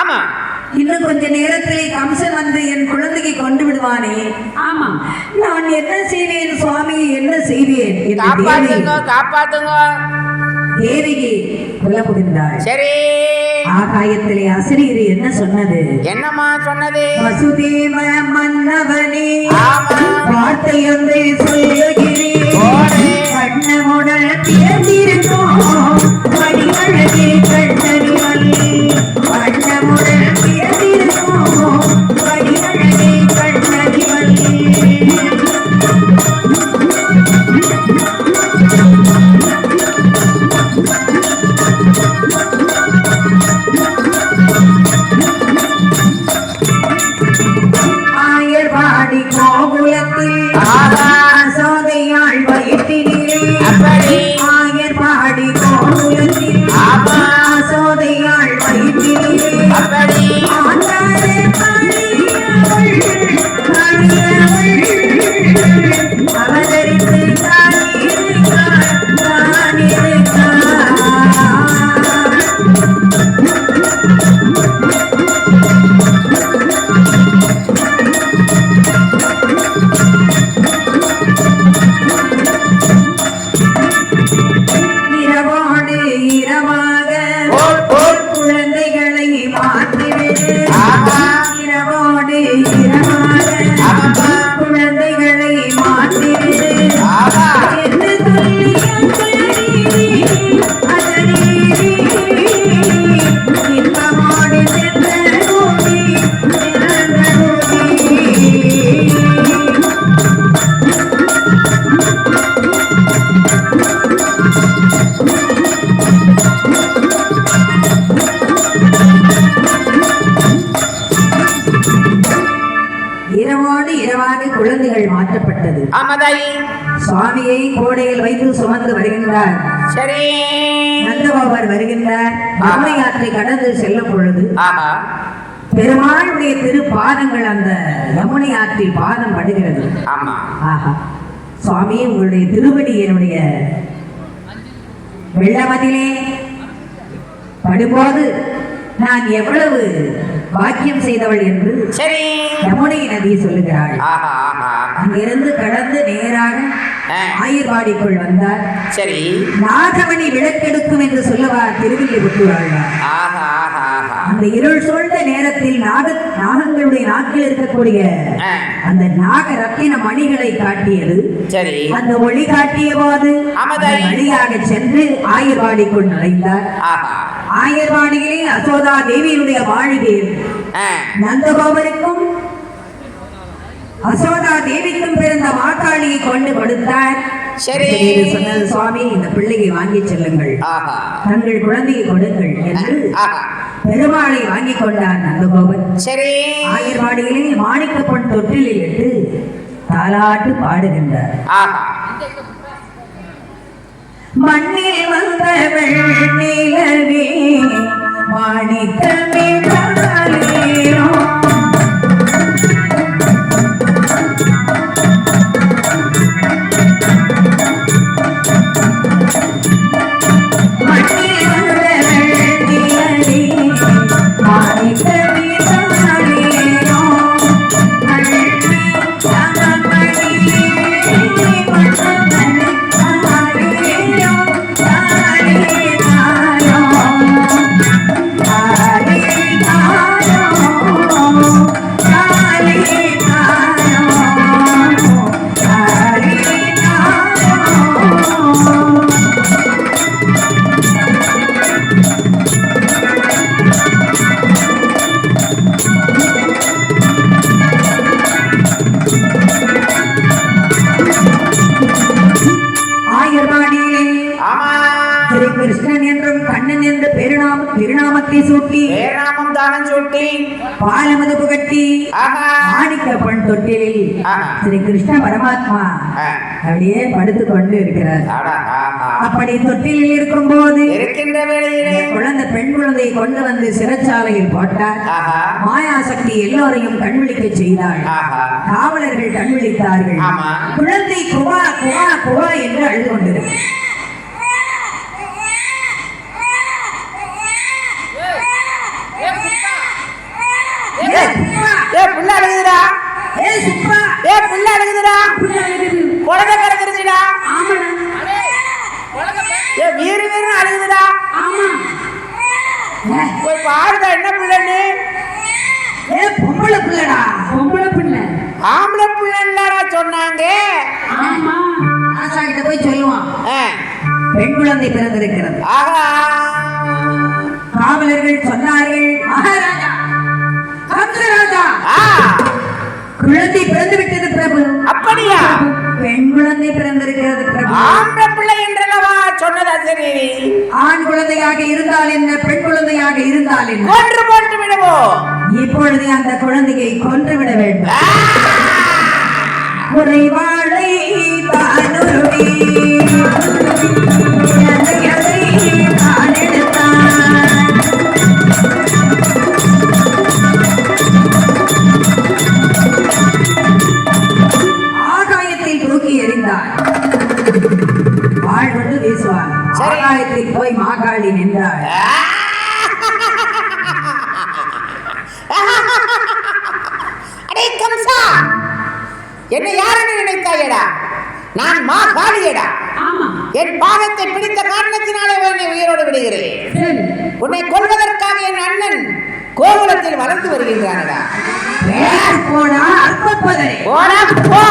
ஆமா. இன்னும் கொஞ்ச நேரத்திலே கம்சன் வந்து என் குழந்தையை கொண்டு விடுவானே? ஆமா. நான் என்ன செய்வேன் சுவாமி? என்ன செய்வேன்? காப்பாத்துங்க காப்பாத்துங்க. கொல்ல புரிந்தாள் சரி. ஆகாயத்திலே அசிரீர் என்ன சொன்னது? என்னம்மா சொன்னது? வசுதேவ மன்னவனே ஆமா. வார்த்தை ஒன்றை சொல்லுகிறேன். இரவோடு இரவாக இரவோடு இரவாக குழந்தைகள் மாற்றப்பட்டது. ஆமாதாயி. சுவாமியை கோடையில் வைத்து சுமந்து வருகின்றார். சரி. நந்தபாபர் வருகின்றார். யமுனை ஆற்றை கடந்து செல்லும் பொழுது பெருமாளுடைய திரு பாதங்கள் அந்த யமுனை ஆற்றில் பாதம் படுகிறது. ஆமா. ஆஹா. சுவாமி உங்களுடைய திருவடி என்னுடைய வெள்ளமதிலே. படும்போது நான் எவ்வளவு பாக்கியம் செய்தவள் என்று சரி. யமுனை நதி சொல்லுகிறாள். அங்கிருந்து கடந்து நேராக. ஆயர்வாடிக்குள் வந்தார் சரி. நாகமணி விளக்கெடுக்கும் என்று சொல்லுவார் திருவில்லிபுத்தூர் ஆழ்வார் ஆஹா ஆஹா ஆஹா. அந்த இருள் சூழ்ந்த நேரத்தில் நாக நாகங்களுடைய நாக்கில் இருக்கக்கூடிய. அந்த நாக ரத்தின மணிகளை காட்டியது. சரி. அந்த ஒளி காட்டிய போது வழியாக சென்று ஆயர்வாடிக்குள் நுழைந்தார். ஆஹா. ஆயர்வாடியிலே அசோதா தேவியினுடைய ஆ. நந்தகோபருக்கும் அசோதா தேவிக்கும் பிறந்த மாக்காளியை கொண்டு கொடுத்தார். சரி. சொன்னது சுவாமி இந்த பிள்ளையை வாங்கி செல்லுங்கள். தங்கள் குழந்தையை கொடுங்கள் என்று பெருமாளை வாங்கி கொண்டார் நந்தகோபன். சரி. ஆயர்வாடியிலே மாணிக்க பொன் தொட்டிலில் இட்டு தாலாட்டு பாடுகின்றார். மண்ணில் வந்தவள் நிலவே வாணித்தமிழ் திருநாமத்தை சூட்டி பேராமம் தானம் சுட்டி. பாலமது புகட்டி ஆஹா. மாணிக்க பண் தொட்டிலில் ஆஹா. ஸ்ரீ கிருஷ்ண பரமாத்மா ஆ. அப்படியே படுத்து கொண்டு இருக்கிறார் அடா. அப்படி தொட்டிலில் இருக்கும்போது இருக்கின்ற வேளையிலே குழந்தை பெண் குழந்தையை கொண்டு வந்து சிறைச்சாலையில் போட்டார். ஆஹா. மாயாசக்தி எல்லோரையும் கண்விழிக்க செய்தாள். ஆஹா. காவலர்கள் கண்விழித்தார்கள். ஆமா. குழந்தை குவா குவா குவா என்று அழுது கொண்டிருக்கு சொன்னாங்க. ஆசா கிட்ட போய் சொல்லுவான். பெண் குழந்தை பிறந்திருக்கிறது. ஆஹா. காவலர்கள் சொன்னார்கள் மகாராஜா கம்சராஜா ஆ. குழந்தை பிறந்து விட்டது பிரபு. அப்படியா? பெண் குழந்தை பிறந்திருக்கிறது பிரபு. ஆம்பளை பிள்ளை என்றல்லவா சொன்னதா சரி? ஆண் குழந்தையாக இருந்தால் என்ன பெண் குழந்தையாக இருந்தால் என்ன? கொன்று போட்டு விடுவோம். இப்பொழுது அந்த குழந்தையை கொன்று விட வேண்டும். எறிந்தார். வாழ் வந்து வீசுவார். ஆகாயத்தில் போய் மாகாளி நின்றாள் அடே கம்சா என்னை யாரென்னு நினைத்தாயடா? நான் மாகாளியடா ஆமா. என் பாதத்தை பிடித்த காரணத்தினாலே உன்னை உயிரோடு விடுகிறேன். உன்னை கொல்வதற்காக என் அண்ணன் கோகுலத்தில் வளர்ந்து வருகின்றானடா. போனா போ.